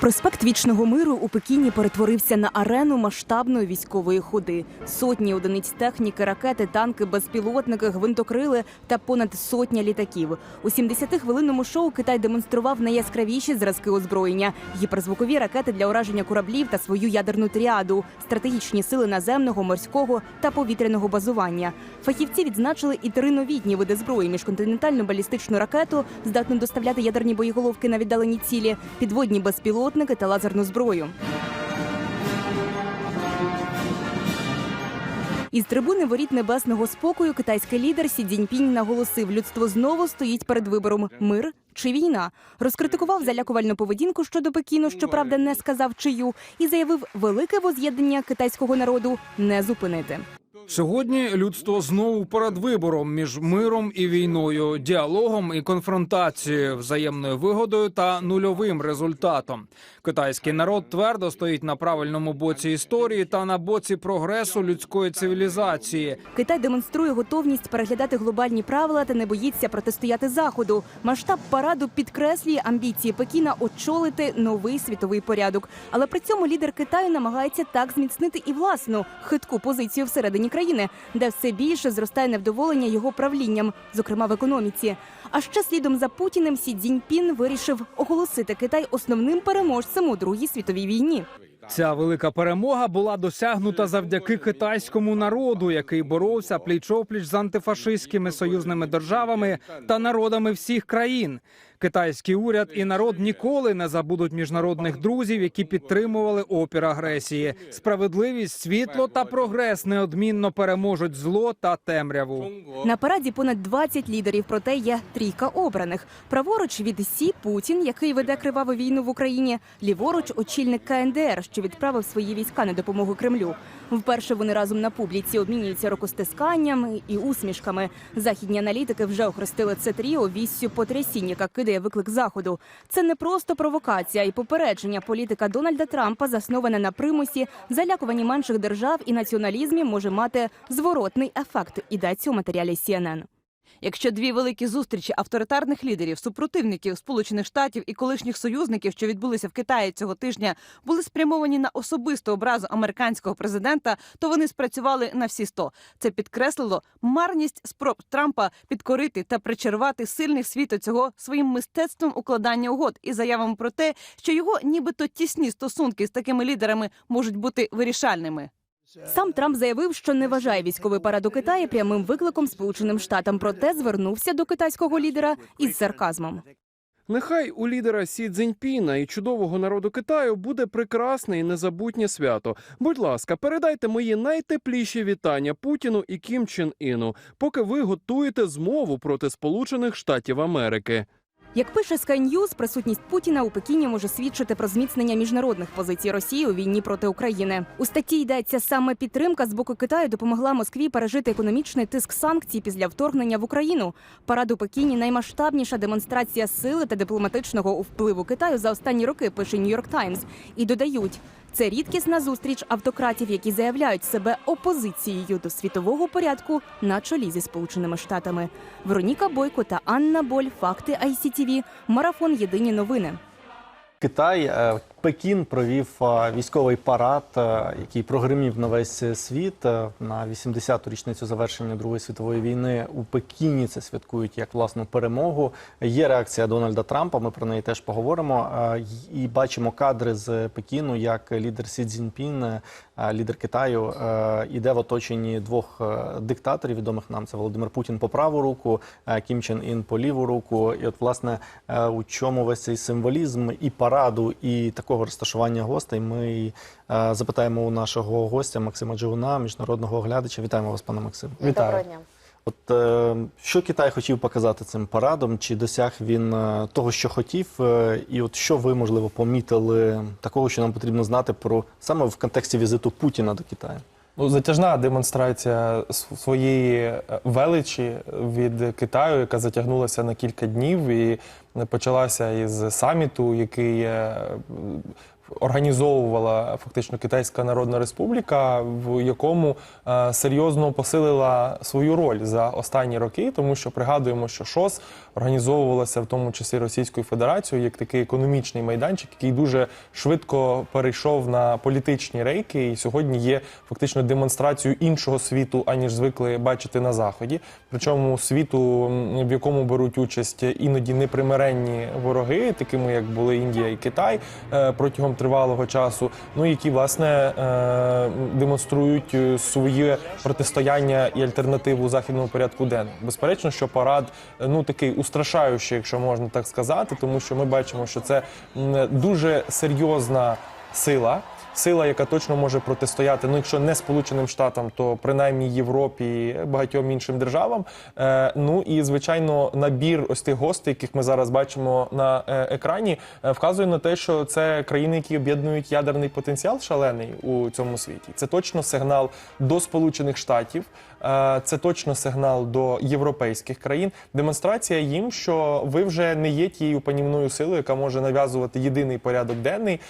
Проспект Вічного миру у Пекіні перетворився на арену масштабної військової ходи. Сотні одиниць техніки, ракети, танки, безпілотники, гвинтокрили та понад сотня літаків. У 70-хвилинному шоу Китай демонстрував найяскравіші зразки озброєння: гіперзвукові ракети для ураження кораблів та свою ядерну тріаду, стратегічні сили наземного, морського та повітряного базування. Фахівці відзначили і три новітні види зброї: міжконтинентальну балістичну ракету, здатну доставляти ядерні боєголовки на віддалені цілі, підводні безпілотники та лазерну зброю. Із трибуни воріт небесного спокою китайський лідер Сі Цзіньпінь наголосив, людство знову стоїть перед вибором мир чи війна. Розкритикував залякувальну поведінку щодо Пекіну, щоправда, не сказав чию, і заявив, велике воз'єднання китайського народу не зупинити. Сьогодні людство знову перед вибором між миром і війною, діалогом і конфронтацією, взаємною вигодою та нульовим результатом. Китайський народ твердо стоїть на правильному боці історії та на боці прогресу людської цивілізації. Китай демонструє готовність переглядати глобальні правила та не боїться протистояти заходу. Масштаб параду підкреслює амбіції Пекіна очолити новий світовий порядок. Але при цьому лідер Китаю намагається так зміцнити і власну хитку позицію всередині країни, де все більше зростає невдоволення його правлінням, зокрема в економіці. А ще слідом за Путіним Сі Цзіньпін вирішив оголосити Китай основним переможцем у другій світовій війні. Ця велика перемога була досягнута завдяки китайському народу, який боровся пліч-опліч з антифашистськими союзними державами та народами всіх країн. Китайський уряд і народ ніколи не забудуть міжнародних друзів, які підтримували опір агресії. Справедливість, світло та прогрес неодмінно переможуть зло та темряву. На параді понад 20 лідерів, проте є трійка обраних. Праворуч від Сі Путін, який веде криваву війну в Україні. Ліворуч очільник КНДР, що відправив свої війська на допомогу Кремлю. Вперше вони разом на публіці обмінюються рукостисканням і усмішками. Західні аналітики вже охрестили це тріо віссю потрясінь, яка кидає виклик заходу. Це не просто провокація і попередження. Політика Дональда Трампа заснована на примусі, залякуванні менших держав і націоналізмі може мати зворотний ефект. Ідеться у матеріалі CNN. Якщо дві великі зустрічі авторитарних лідерів, супротивників Сполучених Штатів і колишніх союзників, що відбулися в Китаї цього тижня, були спрямовані на особисту образу американського президента, то вони спрацювали на всі сто. Це підкреслило марність спроб Трампа підкорити та причарувати сильних світу цього своїм мистецтвом укладання угод і заявами про те, що його нібито тісні стосунки з такими лідерами можуть бути вирішальними. Сам Трамп заявив, що не вважає військовий парад у Китаї прямим викликом Сполученим Штатам. Проте звернувся до китайського лідера із сарказмом. Нехай у лідера Сі Цзіньпіна і чудового народу Китаю буде прекрасне і незабутнє свято. Будь ласка, передайте мої найтепліші вітання Путіну і Кім Чен Іну, поки ви готуєте змову проти Сполучених Штатів Америки. Як пише Sky News, присутність Путіна у Пекіні може свідчити про зміцнення міжнародних позицій Росії у війні проти України. У статті йдеться саме підтримка з боку Китаю допомогла Москві пережити економічний тиск санкцій після вторгнення в Україну. Парад у Пекіні наймасштабніша демонстрація сили та дипломатичного впливу Китаю за останні роки. Пише New York Times. І додають. Це рідкісна зустріч автократів, які заявляють себе опозицією до світового порядку на чолі зі сполученими штатами. Вероніка Бойко та Анна Боль. Факти ICTV. Марафон. Єдині новини. Китай е, Пекін провів е, військовий парад, е, який прогримів на весь світ е, на 80-ту річницю завершення Другої світової війни. У Пекіні це святкують як власну перемогу. Є реакція Дональда Трампа. Ми про неї теж поговоримо. Е, І бачимо кадри з Пекіну, як лідер Сі Цзіньпін, е, лідер Китаю, е, іде в оточенні двох е, диктаторів. Відомих нам це Володимир Путін по праву руку, е, Кім Чен Ін по ліву руку. І от власне е, у чому весь цей символізм і параду, і такого розташування гостей. Ми е, запитаємо у нашого гостя Максима Джигуна, міжнародного оглядача. Вітаємо вас, пане Максим. Доброго дня. От е, що Китай хотів показати цим парадом? Чи досяг він е, того, що хотів? Е, і от що ви можливо помітили такого, що нам потрібно знати про саме в контексті візиту Путіна до Китаю? Ну, затяжна демонстрація своєї е, величі від Китаю, яка затягнулася на кілька днів. І почалася із саміту, який е, організовувала фактично Китайська Народна Республіка, в якому е, серйозно посилила свою роль за останні роки, тому що пригадуємо, що ШОС організовувалася в тому числі Російською Федерацією як такий економічний майданчик, який дуже швидко перейшов на політичні рейки, і сьогодні є фактично демонстрацією іншого світу, аніж звикли бачити на заході. Причому світу, в якому беруть участь іноді непримиренні вороги, такими як були Індія і Китай е, протягом тривалого часу, ну які власне е, демонструють е, своє протистояння і альтернативу західному порядку денному. Безперечно, що парад е, ну такий устрашаючий, якщо можна так сказати, тому що ми бачимо, що це дуже серйозна сила. Сила, яка точно може протистояти, ну якщо не Сполученим Штатам, то принаймні Європі багатьом іншим державам. Е, ну і звичайно, набір ось тих гостей, яких ми зараз бачимо на е, екрані, е, вказує на те, що це країни, які об'єднують ядерний потенціал шалений у цьому світі. Це точно сигнал до Сполучених Штатів. Це точно сигнал до європейських країн. Демонстрація їм, що ви вже не є тією панівною силою, яка може нав'язувати єдиний порядок денний,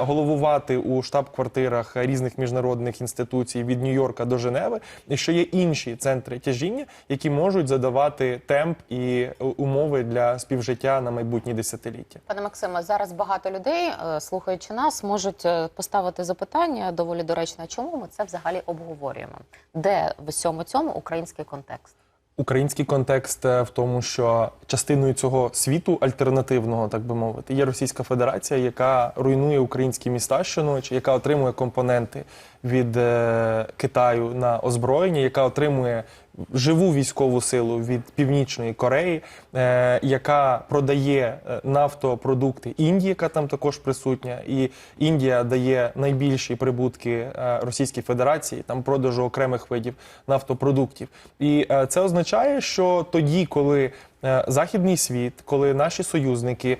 головувати у штаб-квартирах різних міжнародних інституцій від Нью-Йорка до Женеви, і що є інші центри тяжіння, які можуть задавати темп і е, умови для співжиття на майбутні десятиліття. Пане Максиме, зараз багато людей, е, слухаючи нас, можуть е, поставити запитання доволі доречне, чому ми це взагалі обговорюємо? Де в усьому цьому український контекст? Український контекст е, в тому, що частиною цього світу альтернативного, так би мовити, є Російська Федерація, яка руйнує українські міста щоночі, яка отримує компоненти від е, Китаю на озброєння, яка отримує живу військову силу від Північної Кореї, е, яка продає е, нафтопродукти Індії, яка там також присутня, і Індія дає найбільші прибутки е, Російській Федерації там продажу окремих видів нафтопродуктів. І е, це означає, що тоді, коли західний світ, коли наші союзники е,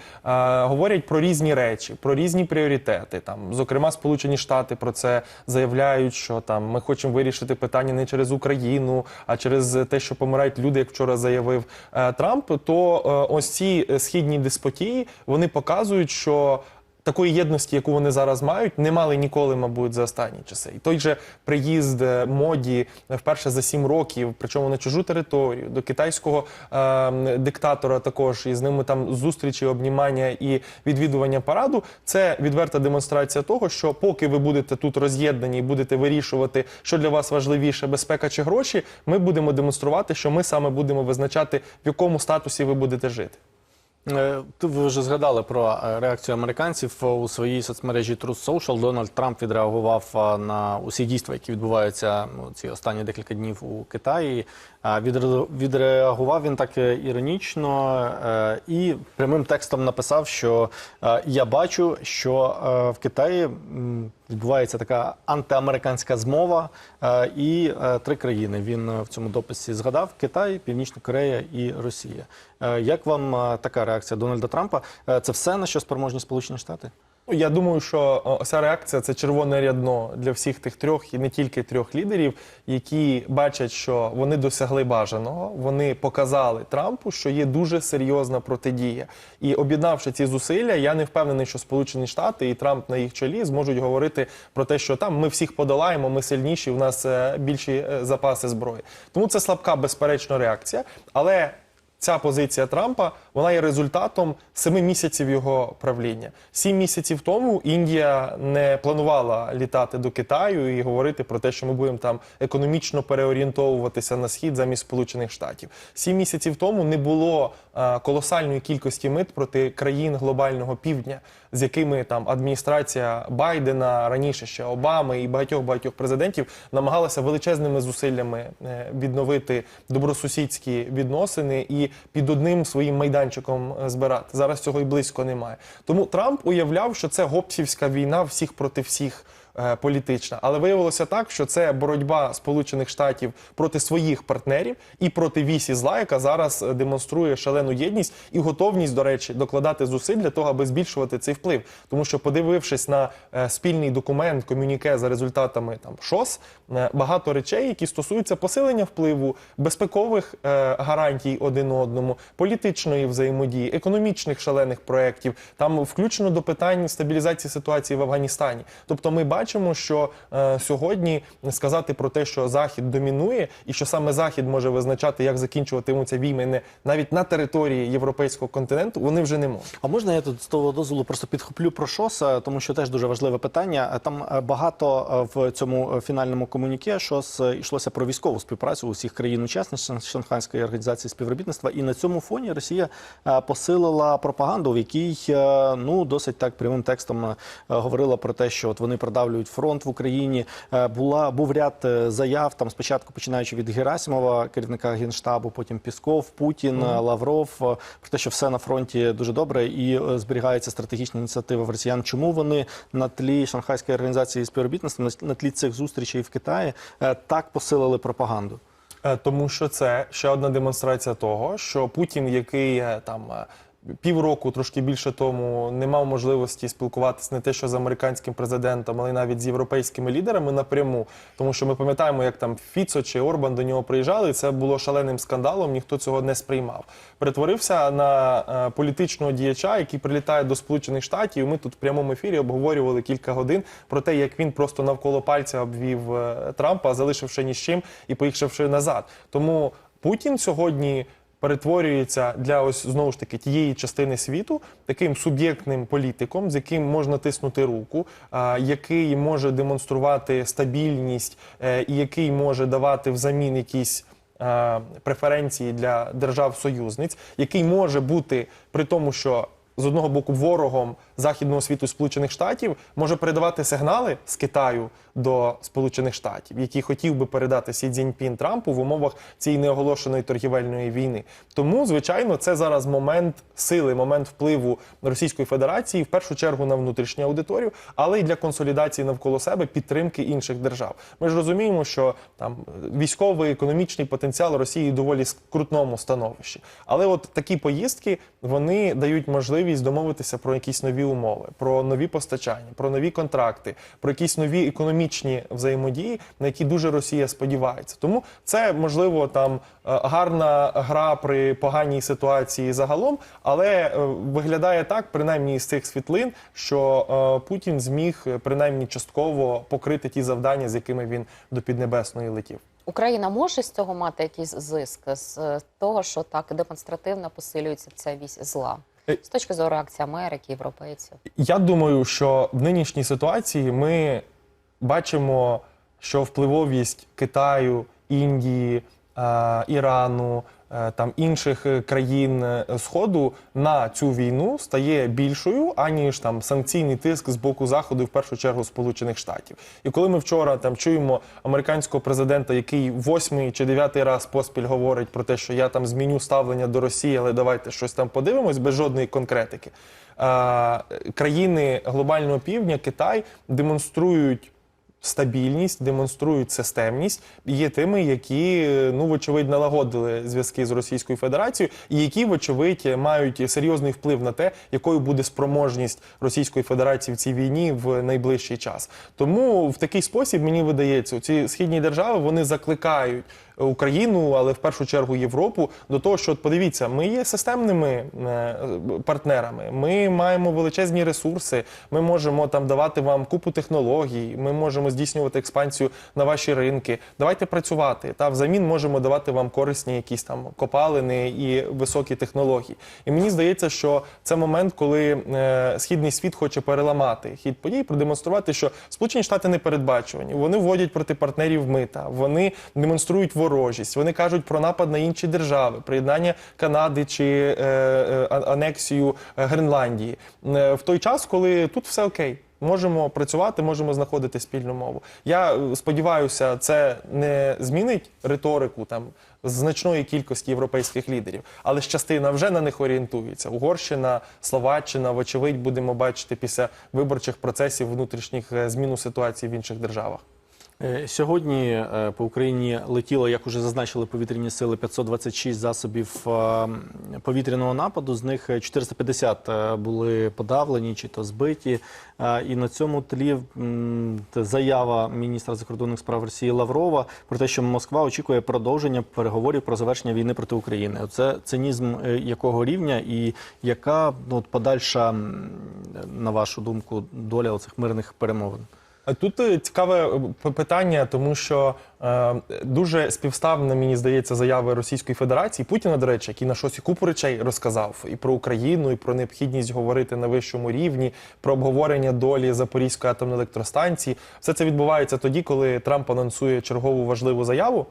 говорять про різні речі, про різні пріоритети, там зокрема Сполучені Штати про це заявляють, що там ми хочемо вирішити питання не через Україну, а через те, що помирають люди, як вчора заявив е, Трамп. То е, ось ці е, східні деспотії вони показують, що Такої єдності, яку вони зараз мають, не мали ніколи, мабуть, за останні часи. І той же приїзд е, моді е, вперше за сім років, причому на чужу територію, до китайського е, диктатора, також і з ними там зустрічі, обнімання і відвідування параду. Це відверта демонстрація того, що поки ви будете тут роз'єднані і будете вирішувати, що для вас важливіше, безпека чи гроші, ми будемо демонструвати, що ми саме будемо визначати, в якому статусі ви будете жити. Е, ви вже згадали про е, реакцію американців Е, у своїй соцмережі Truth Social. Дональд Трамп відреагував на усі дійства, які відбуваються ну, ці останні декілька днів у Китаї. Відре- Відреагував він так е, іронічно е, і прямим текстом написав, що е, я бачу, що в Китаї відбувається така антиамериканська змова, і три країни він в цьому дописі згадав: Китай, Північна Корея і Росія. Як вам така реакція Дональда Трампа? Це все на що спроможні Сполучені Штати? Ну, Я думаю, що ця реакція це червоне рядно для всіх тих трьох і не тільки трьох лідерів, які бачать, що вони досягли бажаного. Вони показали Трампу, що є дуже серйозна протидія. І об'єднавши ці зусилля, я не впевнений, що Сполучені Штати і Трамп на їх чолі зможуть говорити про те, що там ми всіх подолаємо, ми сильніші, у нас е, більші е, запаси зброї. Тому це слабка, безперечно, реакція. Але Ця позиція Трампа вона є результатом семи місяців його правління. Сім місяців тому Індія не планувала літати до Китаю і говорити про те, що ми будемо там економічно переорієнтовуватися на схід замість Сполучених Штатів. Сім місяців тому не було колосальної кількості мит проти країн глобального півдня, з якими там адміністрація Байдена раніше ще Обами і багатьох багатьох президентів намагалася величезними зусиллями е, відновити добросусідські відносини і під одним своїм майданчиком е, збирати. Зараз цього і близько немає. Тому Трамп уявляв, що це гопсівська війна всіх проти всіх е, політична. Але виявилося так, що це боротьба Сполучених Штатів проти своїх партнерів і проти вісі зла, яка зараз е, демонструє шалену єдність і готовність, до речі, докладати зусиль для того, аби збільшувати цей вплив. Тому що, подивившись на е, спільний документ комюніке за результатами там ШОС, е, багато речей, які стосуються посилення впливу, безпекових е, гарантій один одному, політичної взаємодії, економічних шалених проєктів, там включено до питань стабілізації ситуації в Афганістані. Тобто, ми бачимо, що е, сьогодні сказати про те, що Захід домінує, і що саме Захід може визначати, як закінчуватимуться війни навіть на території європейського континенту, вони вже не можуть. А можна я тут з того дозволу просто підхоплю про ШОС, тому що теж дуже важливе питання. Е, Там е, багато е, в цьому фінальному комуніке ШОС йшлося про військову співпрацю усіх країн-учасниць Шанхайської організації співробітництва. І на цьому фоні Росія посилила пропаганду, в якій ну досить так прямим текстом говорила про те, що от вони продавлюють фронт в Україні. Е, Була був ряд е, заяв там спочатку починаючи від Герасимова, керівника генштабу, потім Пісков, Путін, е, Лавров е, про те, що все на фронті дуже добре і зберігається стратегічна ініціатива в росіян. Чому вони на тлі Шанхайської організації співробітництва на- тлі цих зустрічей в Китаї так посилили пропаганду? Тому що це ще одна демонстрація того, що Путін, який там півроку, трошки більше тому, не мав можливості спілкуватися не те, що з американським президентом, але й навіть з європейськими лідерами напряму. Тому що ми пам'ятаємо, як там Фіцо чи Орбан до нього приїжджали, і це було шаленим скандалом, ніхто цього не сприймав. Перетворився на е, політичного діяча, який прилітає до Сполучених Штатів. Ми тут в прямому ефірі обговорювали кілька годин про те, як він просто навколо пальця обвів е, Трампа, залишивши ні з чим і поїхавши назад. Тому Путін сьогодні перетворюється для ось знову ж таки тієї частини світу таким суб'єктним політиком, з яким можна тиснути руку, який може демонструвати стабільність е, і який може давати взамін якісь. Преференції для держав-союзниць, який може бути при тому, що з одного боку ворогом західного світу Сполучених Штатів може передавати сигнали з Китаю до Сполучених Штатів, які хотів би передати Сі Цзіньпін Трампу в умовах цієї неоголошеної торгівельної війни. Тому, звичайно, це зараз момент сили, момент впливу Російської Федерації в першу чергу на внутрішню аудиторію, але й для консолідації навколо себе підтримки інших держав. Ми ж розуміємо, що там військовий економічний потенціал Росії доволі скрутному становищі. Але от такі поїздки вони дають можливість домовитися про якісь нові умови, про нові постачання, про нові контракти, про якісь нові економічні взаємодії, на які дуже Росія сподівається. Тому це можливо там е, гарна гра при поганій ситуації загалом, але е, виглядає так, принаймні з цих світлин, що е, Путін зміг принаймні частково покрити ті завдання, з якими він до Піднебесної летів. Україна може з цього мати якийсь зиск з того, що так демонстративно посилюється ця вісь зла з точки зору акції Америки, європейців. Я думаю, що в нинішній ситуації ми бачимо, що впливовість Китаю, Індії, е, Ірану, е, там інших е, країн е, Сходу на цю війну стає більшою, аніж там санкційний тиск з боку заходу, в першу чергу Сполучених Штатів. І коли ми вчора там чуємо американського президента, який восьмий чи дев'ятий раз поспіль говорить про те, що я там зміню ставлення до Росії, але давайте щось там подивимось без жодної конкретики. Е, країни глобального півдня, Китай демонструють стабільність, демонструють системність, є тими, які ну вочевидь налагодили зв'язки з Російською Федерацією, і які, вочевидь, мають серйозний вплив на те, якою буде спроможність Російської Федерації в цій війні в найближчий час. Тому в такий спосіб мені видається, ці східні держави вони закликають. Україну, але в першу чергу Європу, до того, що от подивіться, ми є системними е, партнерами. Ми маємо величезні ресурси. Ми можемо там давати вам купу технологій. Ми можемо здійснювати експансію на ваші ринки. Давайте працювати. Та взамін можемо давати вам корисні якісь там копалини і високі технології. І мені здається, що це момент, коли е, східний світ хоче переламати хід подій, продемонструвати, що Сполучені Штати не передбачувані. Вони вводять проти партнерів мита. Вони демонструють ворожість. Вони кажуть про напад на інші держави, приєднання Канади чи е, е, анексію е, Гренландії. Е, в той час, коли тут все окей. можемо працювати, можемо знаходити спільну мову. Я сподіваюся, це не змінить риторику там значної кількості європейських лідерів, але ж частина вже на них орієнтується. Угорщина, Словаччина, вочевидь, будемо бачити після виборчих процесів внутрішніх зміну ситуації в інших державах. Е, Сьогодні е, по Україні летіло, як уже зазначили повітряні сили, 526 засобів е, повітряного нападу. З них е, 450 е, були подавлені чи то збиті. І на цьому тлі заява міністра закордонних справ Росії Лаврова про те, що Москва очікує продовження переговорів про завершення війни проти України. Це цинізм якого рівня і яка ну, подальша, на вашу думку, доля оцих мирних перемовин? Тут е, цікаве е, питання, тому що е, дуже співставне мені здається, заяви Російської Федерації Путіна, до речі, який на шосі купу речей розказав і про Україну, і про необхідність говорити на вищому рівні, про обговорення долі Запорізької атомної електростанції. Все це відбувається тоді, коли Трамп анонсує чергову важливу заяву.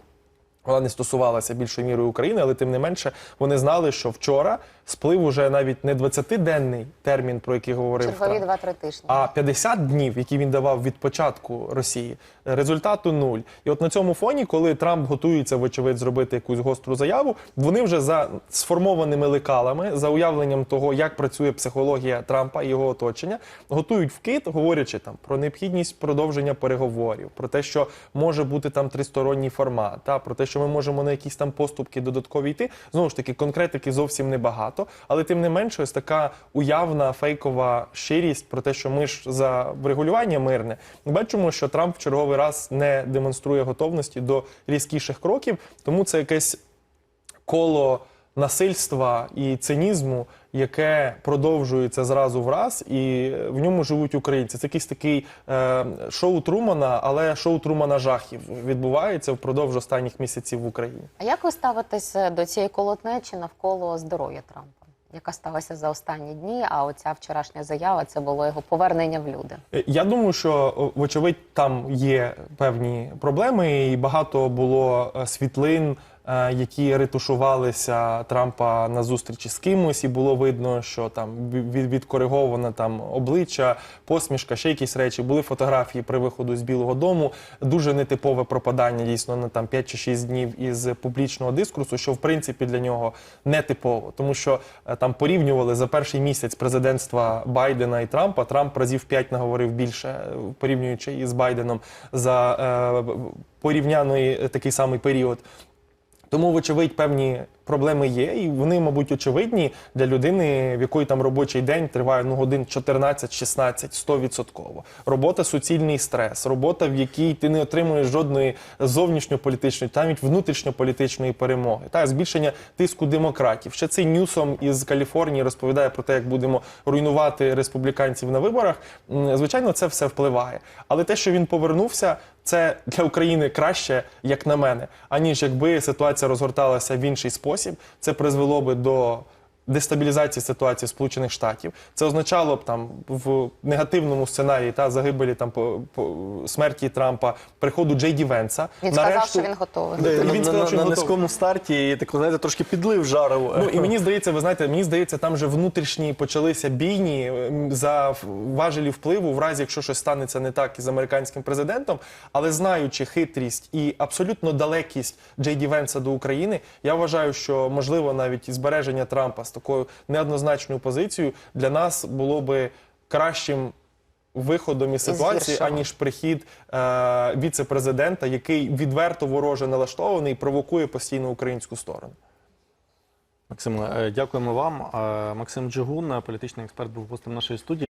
Вона не стосувалася більшою мірою України, але тим не менше вони знали, що вчора сплив уже навіть не 20-денний термін, про який говорив Чергові Трамп, 2-3 тижні. а 50 днів, які він давав від початку Росії, результату нуль. І от на цьому фоні, коли Трамп готується, вочевидь, зробити якусь гостру заяву, вони вже за сформованими лекалами, за уявленням того, як працює психологія Трампа і його оточення, готують вкид, говорячи там про необхідність продовження переговорів, про те, що може бути там тристоронній формат, та про те, що ми можемо на якісь там поступки додаткові йти. Знову ж таки, конкретики зовсім небагато, але тим не менше, ось така уявна фейкова щирість про те, що ми ж за врегулювання мирне. Ми бачимо, що Трамп в черговий раз не демонструє готовності до різкіших кроків, тому це якесь коло насильства і цинізму, яке продовжується зразу в раз, і в ньому живуть українці. Це якийсь такий е, шоу Трумана, але шоу Трумана жахів відбувається впродовж останніх місяців в Україні. А як ви ставитесь е, до цієї колотнечі навколо здоров'я Трампа, яка сталася за останні дні? А оця вчорашня заява це було його повернення в люди. Е, Я думаю, що вочевидь там є певні проблеми, і багато було е, світлин, е, які ретушувалися Трампа на зустрічі з кимось, і було видно, що там від- відкориговано там обличчя, посмішка, ще якісь речі. Були фотографії при виходу з Білого Дому. Дуже нетипове пропадання дійсно на там 5 чи 6 днів із публічного дискурсу, що в принципі для нього нетипово, тому що е, там порівнювали за перший місяць президентства Байдена і Трампа. Трамп разів 5 наговорив більше, е, порівнюючи із Байденом за е, порівняний е, такий самий період. Тому, вочевидь, певні проблеми є, і вони, мабуть, очевидні для людини, в якої там робочий день триває ну, годин 14-16, 100%. Робота суцільний стрес, робота, в якій ти не отримуєш жодної зовнішньополітичної, та навіть внутрішньополітичної перемоги. Та збільшення тиску демократів. Ще цей Ньюсом із Каліфорнії розповідає про те, як будемо руйнувати республіканців на виборах. Звичайно, це все впливає. Але те, що він повернувся, це для України краще, як на мене, аніж якби ситуація розгорталася в інший спосіб. Це призвело би до дестабілізації ситуації Сполучених Штатів. Це означало б там в негативному сценарії та загибелі там по, по смерті Трампа, приходу Джей Ді Венса. Він сказав, Нарешту- що він готовий. Де- на, він на- сказав, що на він готовий. низькому старті і так, знаєте, трошки підлив жару. Ну і мені здається, ви знаєте, мені здається, там же внутрішні почалися бійні за важелі впливу, в разі якщо щось станеться не так із американським президентом. Але знаючи хитрість і абсолютно далекість Джей Ді Венса до України, я вважаю, що можливо навіть збереження Трампа такою неоднозначною позицією для нас було би кращим. Виходом із ситуації, аніж прихід е, віце-президента, який відверто вороже налаштований і провокує постійно українську сторону. Максим, е, дякуємо вам. Е, Максим Джигун, політичний експерт, був гостем нашої студії.